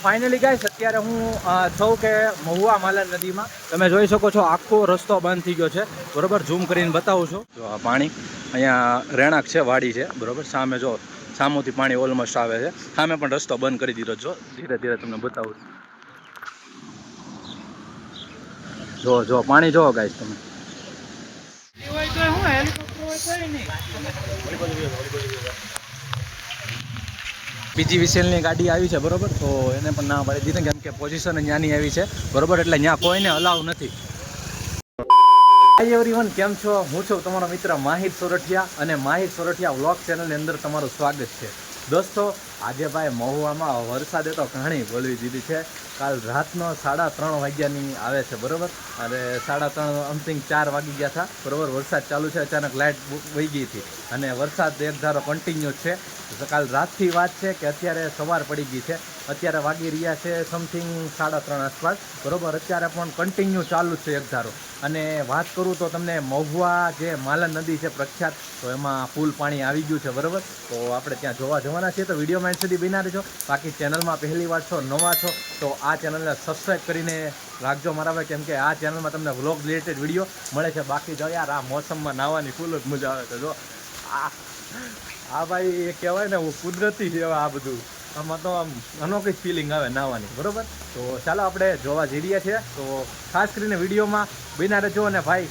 Finally guys અત્યારે હું છું કે મહુવા માલા નદીમાં. તમે જોઈ શકો છો, આખો રસ્તો બંધ થઈ ગયો છે. બરોબર ઝૂમ કરીને બતાવું છું. જો આ પાણી અહીંયા રહેણાંક છે, વાડી છે, બરોબર? સામે જો સામોથી પાણી ઓલમોસ્ટ આવે છે. સામે પણ રસ્તો બંધ કરી દીધો જો, ધીરે ધીરે તમને બતાવું છું. જો જો, પાણી જોવો ગાઈસ તમે. બીજી વિસેલની ગાડી આવી છે, બરોબર? તો એને પણ ના પાડી દીધી, કેમ કે પોઝિશન ત્યાંની આવી છે, બરોબર? એટલે ત્યાં કોઈને અલાવ નથી. હાય એવરીવન કેમ છો? હું છું તમારો મિત્ર માહિર સોરઠિયા અને માહિર સોરઠિયા વ્લોગ ચેનલની અંદર તમારું સ્વાગત છે. દોસ્તો આજે ભાઈ મહુવામાં વરસાદે તો ઘણી બોલવી દીધી છે. કાલ રાતનો સાડા ત્રણ વાગ્યાની આવે છે, બરાબર? અને સાડા ત્રણ અમથિંગ ચાર વાગી ગયા હતા, બરાબર? વરસાદ ચાલુ છે, અચાનક લાઇટ વહી ગઈ હતી. અને વરસાદ એક ધારો કન્ટિન્યુ છે. કાલ રાતથી વાત છે કે અત્યારે સવાર પડી ગઈ છે. અત્યારે વાગી રહ્યા છે સમથિંગ સાડા ત્રણ આસપાસ, બરોબર? અત્યારે પણ કન્ટિન્યુ ચાલુ છે એક ધારો. અને વાત કરું તો તમને મહુવા જે માલન નદી છે પ્રખ્યાત, તો એમાં ફૂલ પાણી આવી ગયું છે, બરાબર? તો આપણે ત્યાં જોવા જવાના છીએ. તો વિડીયોમાં એન્ડ સુધી બિના રહેજો. બાકી ચેનલમાં પહેલી વાર છો, નવા છો, તો આ ચેનલને સબસ્ક્રાઈબ કરીને રાખજો મારા ભાઈ, કેમ કે આ ચેનલમાં તમને વ્લોગ રિલેટેડ વીડિયો મળે છે. બાકી જો યાર, આ મોસમમાં નાહવાની ફૂલ જ મજા આવે છે, જો. આ આ ભાઈ એ કહેવાય ને, હું કુદરતી છે આ બધું. આમાં તો આમ અનોખી ફિલિંગ આવે નાહવાની, બરોબર? તો ચાલો આપણે જોવા જઈ રહ્યા છીએ. તો ખાસ કરીને વિડીયોમાં બિના રહેજો અને ભાઈ,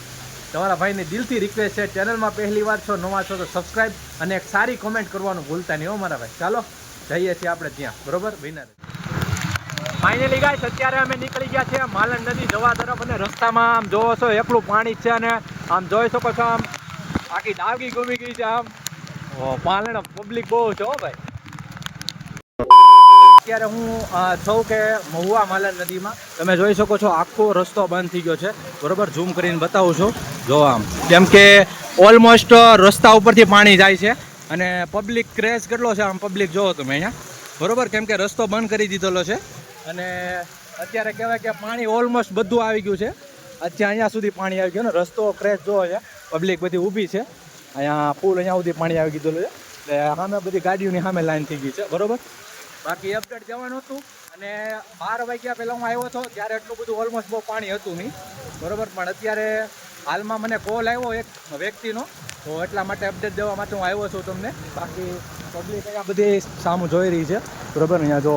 તમારા ભાઈની દિલથી રિક્વેસ્ટ છે, ચેનલમાં પહેલી વાર છો, નવા છો, તો સબસ્ક્રાઈબ અને એક સારી કોમેન્ટ કરવાનું ભૂલતા નહીં હો મારા ભાઈ. ચાલો. જઈએ છીએ આપણે ત્યાં. બરોબર? વિનર ફાઇનલી ગાય અત્યારે અમે નીકળી ગયા છીએ માલણ નદી જવા તરફ અને રસ્તામાં. આમ જોવો છો એકલું પાણી છે અને આમ જોઈ શકો છો આમ આખી ડાવગી ગુમી ગઈ છે આમ. પાલણ પબ્લિક બહુ છે હો ભાઈ. અત્યારે હું થઉં કે મહુવા માલણ નદીમાં. તમે જોઈ શકો છો આખો રસ્તો બંધ થઈ ગયો છે. બરોબર? ઝૂમ કરીને બતાવું છું. જો આમ. કેમ કે ઓલમોસ્ટ રસ્તા ઉપરથી પાણી જાય છે. અને પબ્લિક ક્રેશ કેટલો છે આમ પબ્લિક જોવો તમે અહીંયા? બરોબર? કેમ કે રસ્તો બંધ કરી દીધેલો છે. અને અત્યારે કહેવાય કે પાણી ઓલમોસ્ટ બધું આવી ગયું છે. અત્યારે અહીંયા સુધી પાણી આવી ગયું ને રસ્તો ક્રેશ જોવો છે. પબ્લિક બધી ઊભી છે. અહીંયા પુલ અહીંયા સુધી પાણી આવી ગયેલું છે. એટલે સામે બધી ગાડીઓની સામે લાઈન થઈ ગઈ છે. બરોબર? બાકી અપડેટ જવાનું હતું. અને બાર વાગ્યા પહેલાં હું આવ્યો હતો. ત્યારે એટલું બધું ઓલમોસ્ટ બહુ પાણી હતું નહીં. બરોબર? પણ અત્યારે હાલમાં મને કોલ આવ્યો એક વ્યક્તિનો. તો એટલા માટે અપડેટ દેવા માટે હું આવ્યો છું તમને. બાકી પબ્લિક અહીંયા બધી સામું જોઈ રહી છે. બરાબર? અહીંયા જો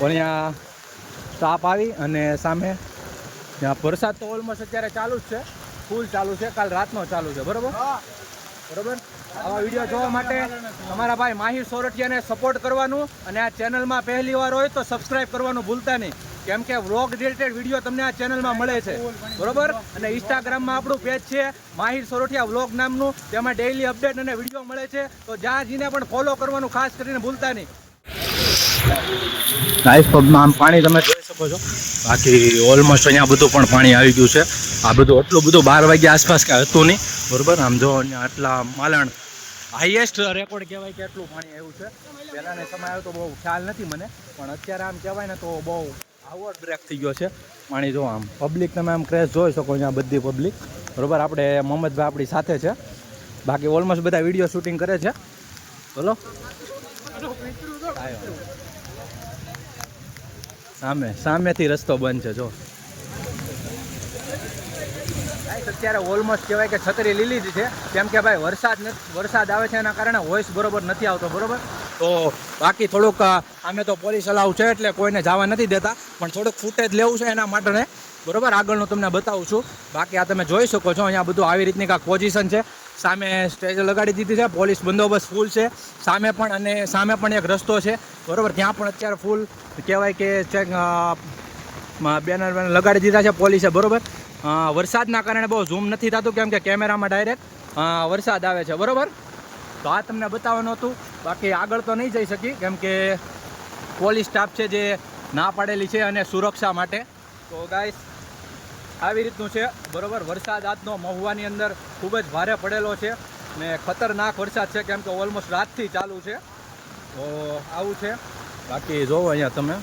અહીંયા સાપ આવી અને સામે ત્યાં વરસાદ તો ઓલમોસ્ટ અત્યારે ચાલુ જ છે. ફૂલ ચાલુ છે. કાલ રાતનો ચાલુ છે. બરોબર? બરાબર? આવા વીડિયો જોવા માટે અમારા ભાઈ માહિર સોરઠિયાને સપોર્ટ કરવાનું અને આ ચેનલમાં પહેલી વાર હોય તો સબસ્ક્રાઈબ કરવાનું ભૂલતા નહીં. કેમ કે વ્લોગ રિલેટેડ વીડિયો તમને આ ચેનલમાં મળે છે. બરોબર? અને ઇન્સ્ટાગ્રામમાં આપણું પેજ છે, માહિર સોરઠિયા વ્લોગ નામનું. તેમાં ડેઇલી અપડેટ અને વીડિયો મળે છે. તો જ્યાં જીને પણ ફોલો કરવાનું ખાસ કરીને ભૂલતા નહીં. નાઇસ આમ પાણી તમે જોઈ શકો છો. બાકી ઓલમોસ્ટ અહીંયા બધું પણ પાણી આવી ગયું છે. આ બધું એટલું બધું બાર વાગ્યા આસપાસ કાંઈ હતું નહીં. બરોબર? આમ જો આટલા માલણ હાઈએસ્ટ રેકોર્ડ કહેવાય કે એટલું પાણી આવ્યું છે. પહેલાંને સમય આવ્યો તો બહુ ખ્યાલ નથી મને. પણ અત્યારે આમ કહેવાય ને તો બહુ આવર બ્રેક થઈ ગયો છે. પાણી જો આમ પબ્લિક તમે આમ ક્રેશ જોઈ શકો અહીંયા બધી પબ્લિક બરોબર? આપણે મોહમ્મદભાઈ આપણી સાથે છે. બાકી ઓલમોસ્ટ બધા વીડિયો શૂટિંગ કરે છે. બોલો? સામે, સામેથી રસ્તો બંધ છે, જો. અત્યારે ઓલમોસ્ટ કહેવાય કે છત્રી લીલી જ છે. કેમ કે ભાઈ વરસાદ વરસાદ આવે છે એના કારણે વોઇસ બરોબર નથી આવતો, બરોબર? તો બાકી થોડુંક અમે તો પોલીસ અલાવ છે એટલે કોઈને જવા નથી દેતા, પણ થોડુંક ફૂટેજ લેવું છે એના માટે બરોબર? આગળનું તમને બતાવું છું. બાકી આ તમે જોઈ શકો છો, અહીંયા બધું આવી રીતની કાંઈક પોઝિશન છે. સામે સ્ટેજ લગાડી દીધી છે, પોલીસ બંદોબસ્ત ફૂલ છે. સામે પણ અને સામે પણ એક રસ્તો છે. બરોબર? ત્યાં પણ અત્યારે ફૂલ કહેવાય કે ચેક બેનર બેનર લગાડી દીધા છે પોલીસે, બરોબર? વરસાદના કારણે બહુ ઝૂમ નથી થતું, કેમ કે કેમેરામાં ડાયરેક્ટ વરસાદ આવે છે. બરોબર? તો આ તમને બતાવવાનું હતું. બાકી આગળ તો નહીં જઈ શકી, કેમ કે પોલીસ સ્ટાફ છે જે ના પાડેલી છે અને સુરક્ષા માટે. તો ગાઈસ આવી રીતનું છે. બરોબર, વરસાદ આજનો મહુવાની અંદર ખૂબ જ ભારે પડેલો છે ને ખતરનાક વરસાદ છે, કેમ કે ઓલમોસ્ટ રાતથી ચાલુ છે. તો આવું છે. બાકી જોવો અહીંયા તમે.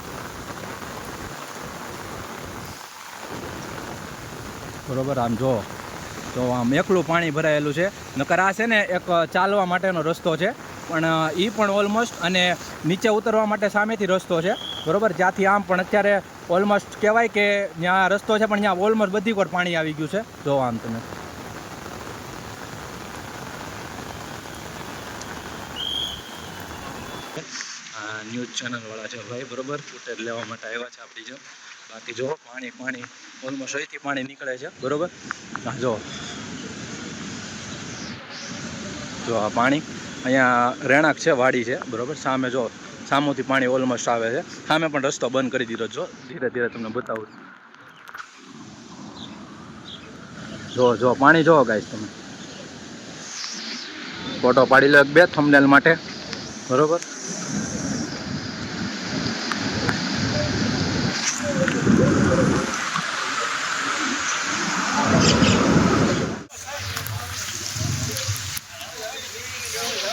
બરોબર, આમ જો તો આમ એકલું પાણી ભરાયેલું છે. નકર આ છે ને એક ચાલવા માટેનો રસ્તો છે. પણ એ પણ ઓલમોસ્ટ અને નીચે ઉતરવા માટે સામેથી રસ્તો છે. બરોબર? જ્યાંથી આમ પણ અત્યારે ઓલમોસ્ટ કહેવાય કે ત્યાં રસ્તો છે, પણ ત્યાં ઓલમોસ્ટ બધી કોર પાણી આવી ગયું છે. જો આમ તમે. ન્યૂઝ ચેનલવાળા છે ભાઈ, બરોબર? ફૂટેજ લેવા માટે આવ્યા છે આપણી જો બાકી જો, પાણી પાણી, ઓલમોસ્ટ અહીંથી પાણી નીકળે છે. બરોબર? જો. જો આ પાણી અહીંયા રહેણાંક છે, વાડી છે, બરોબર? સામે જો સામુથી પાણી ઓલમોસ્ટ આવે છે. સામે પણ રસ્તો બંધ કરી દીધો જો. ધીરે ધીરે તમને બતાવું. જો જો, પાણી જોવો ગાઈશ તમે. ફોટો પાડી લો એક બે થમનેલ માટે. બરોબર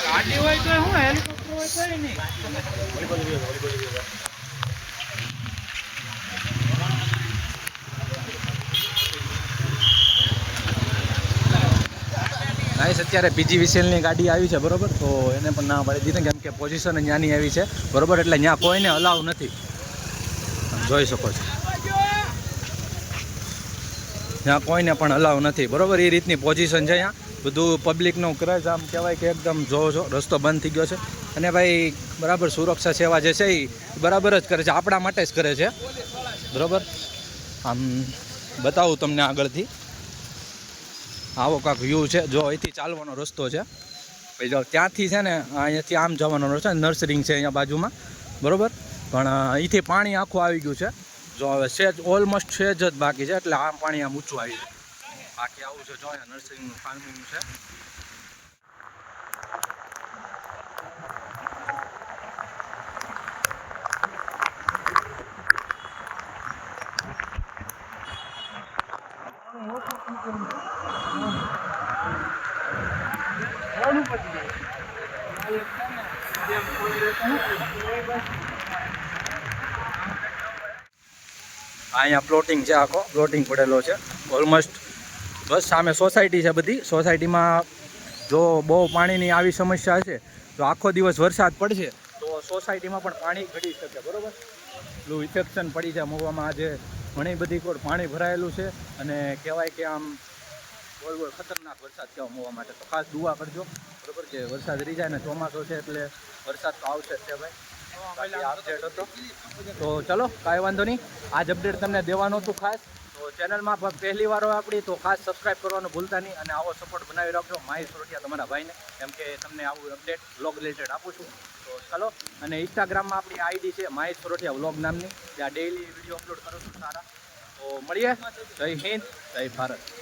ગાડી હોય તો હું હેલિકોપ્ટર હોય તો નહીં ગાઈસ અત્યારે પીજી વિસેલની ગાડી આવી છે, બરોબર? તો એને પણ ના પાડી દીધી, કેમ કે પોઝિશન ત્યાંની આવી છે. બરોબર? એટલે ત્યાં કોઈને અલાવ નથી. જોઈ શકો છો. ત્યાં કોઈને પણ અલાવ નથી. બરાબર? એ રીતની પોઝિશન છે અહીંયા. બધું પબ્લિકનો ક્રેઝ આમ કહેવાય કે એકદમ જોવો છો રસ્તો બંધ થઈ ગયો છે. અને ભાઈ, બરાબર સુરક્ષા સેવા જે છે એ બરાબર જ કરે છે. આપણા માટે જ કરે છે. બરાબર? આમ બતાવું તમને આગળથી. આવો કાંક વ્યૂ છે. જો અહીંથી ચાલવાનો રસ્તો છે. પછી જો ત્યાંથી છે ને, અહીંયાથી આમ જવાનો રસ્તો નર્સરિંગ છે અહીંયા બાજુમાં. બરાબર? પણ અહીંથી પાણી આખું આવી ગયું છે. જો હવે સેજ, ઓલમોસ્ટ છે જ બાકી છે, એટલે આમ પાણી આમ ઊંચું આવી બાકી આવું છે, જો અહીંયા નર્સરિંગનું ફાર્મિંગ છે. અહીંયા પ્લોટિંગ છે આખો પ્લોટિંગ પડેલો છે. ઓલમોસ્ટ બસ સામે સોસાયટી છે બધી. સોસાયટીમાં જો બહુ પાણીની આવી સમસ્યા હશે, તો આખો દિવસ વરસાદ પડશે, તો સોસાયટીમાં પણ પાણી ઘડી શકે, બરાબર? પેલું ઇન્ફેક્શન પડી જાય મોવામાં આજે ઘણી બધી કોર પાણી ભરાયેલું છે અને કહેવાય કે આમ બોલ બોલ ખતરનાક વરસાદ કહેવા મોવા માટે તો ખાસ દુઆ કરજો, બરાબર? કે વરસાદ રહી જાય ને ચોમાસો છે એટલે વરસાદ તો આવશે જ છે ભાઈ. તો ચલો, કાંઈ વાંધો નહીં. આજ અપડેટ તમને દેવાનું હતું ખાસ. તો ચેનલમાં પહેલી વાર આપણી, તો ખાસ સબસ્ક્રાઇબ કરવાનું ભૂલતા નહીં અને આવો સપોર્ટ બનાવી રાખજો માહી સોરઠિયા તમારા ભાઈને. કેમ કે તમને આવું અપડેટ બ્લોગ રિલેટેડ આપું છું. તો ચલો, અને ઇન્સ્ટાગ્રામમાં આપણી આઈડી છે માહી સોરઠિયા વ્લોગ નામની. ત્યાં ડેઇલી વીડિયો અપલોડ કરું છું સારા. તો મળીએ. જય હિન્દ, જય ભારત.